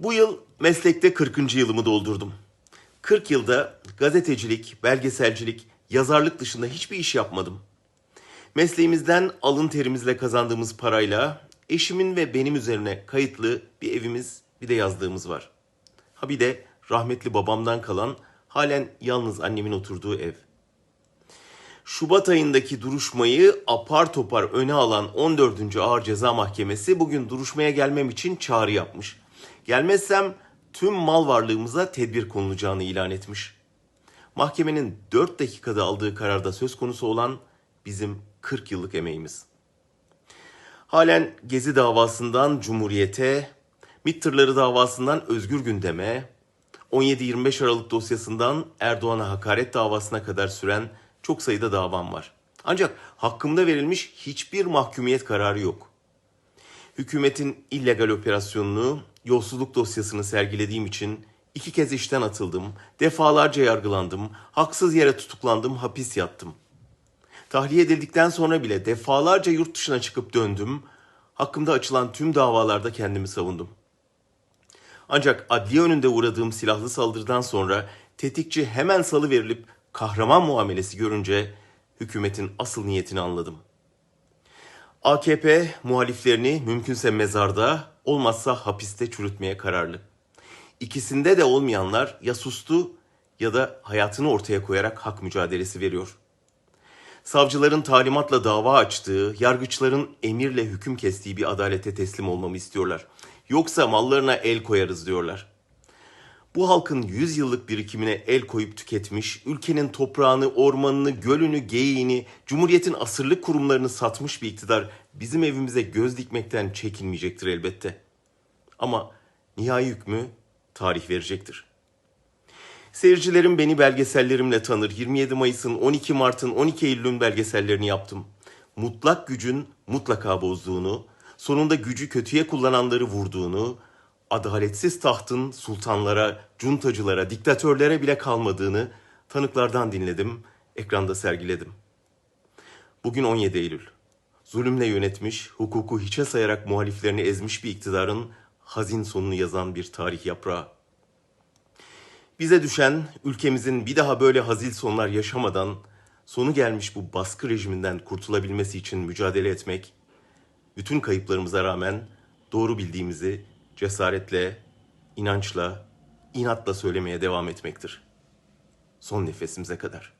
Bu yıl meslekte 40. yılımı doldurdum. 40 yılda gazetecilik, belgeselcilik, yazarlık dışında hiçbir iş yapmadım. Mesleğimizden alın terimizle kazandığımız parayla eşimin ve benim üzerine kayıtlı bir evimiz, bir de yazdığımız var. Ha bir de rahmetli babamdan kalan halen yalnız annemin oturduğu ev. Şubat ayındaki duruşmayı apar topar öne alan 14. Ağır Ceza Mahkemesi bugün duruşmaya gelmem için çağrı yapmış. Gelmezsem tüm mal varlığımıza tedbir konulacağını ilan etmiş. Mahkemenin 4 dakikada aldığı kararda söz konusu olan bizim 40 yıllık emeğimiz. Halen Gezi davasından Cumhuriyete, MİT davasından Özgür Gündem'e, 17-25 Aralık dosyasından Erdoğan'a hakaret davasına kadar süren çok sayıda davam var. Ancak hakkımda verilmiş hiçbir mahkumiyet kararı yok. Hükümetin illegal operasyonunu, yolsuzluk dosyasını sergilediğim için iki kez işten atıldım, defalarca yargılandım, haksız yere tutuklandım, hapis yattım. Tahliye edildikten sonra bile defalarca yurt dışına çıkıp döndüm. Hakkımda açılan tüm davalarda kendimi savundum. Ancak adliye önünde uğradığım silahlı saldırıdan sonra tetikçi hemen salı verilip kahraman muamelesi görünce hükümetin asıl niyetini anladım. AKP muhaliflerini mümkünse mezarda, olmazsa hapiste çürütmeye kararlı. İkisinde de olmayanlar ya sustu ya da hayatını ortaya koyarak hak mücadelesi veriyor. Savcıların talimatla dava açtığı, yargıçların emirle hüküm kestiği bir adalete teslim olmamı istiyorlar. Yoksa mallarına el koyarız diyorlar. Bu halkın 100 yıllık birikimine el koyup tüketmiş, ülkenin toprağını, ormanını, gölünü, geyiğini, cumhuriyetin asırlık kurumlarını satmış bir iktidar bizim evimize göz dikmekten çekinmeyecektir elbette. Ama nihai hükmü tarih verecektir. Seyircilerim beni belgesellerimle tanır. 27 Mayıs'ın, 12 Mart'ın, 12 Eylül'ün belgesellerini yaptım. Mutlak gücün mutlaka bozduğunu, sonunda gücü kötüye kullananları vurduğunu, adaletsiz tahtın sultanlara, cuntacılara, diktatörlere bile kalmadığını tanıklardan dinledim, ekranda sergiledim. Bugün 17 Eylül. Zulümle yönetmiş, hukuku hiçe sayarak muhaliflerini ezmiş bir iktidarın hazin sonunu yazan bir tarih yaprağı. Bize düşen ülkemizin bir daha böyle hazil sonlar yaşamadan sonu gelmiş bu baskı rejiminden kurtulabilmesi için mücadele etmek, bütün kayıplarımıza rağmen doğru bildiğimizi cesaretle, inançla, inatla söylemeye devam etmektir. Son nefesimize kadar.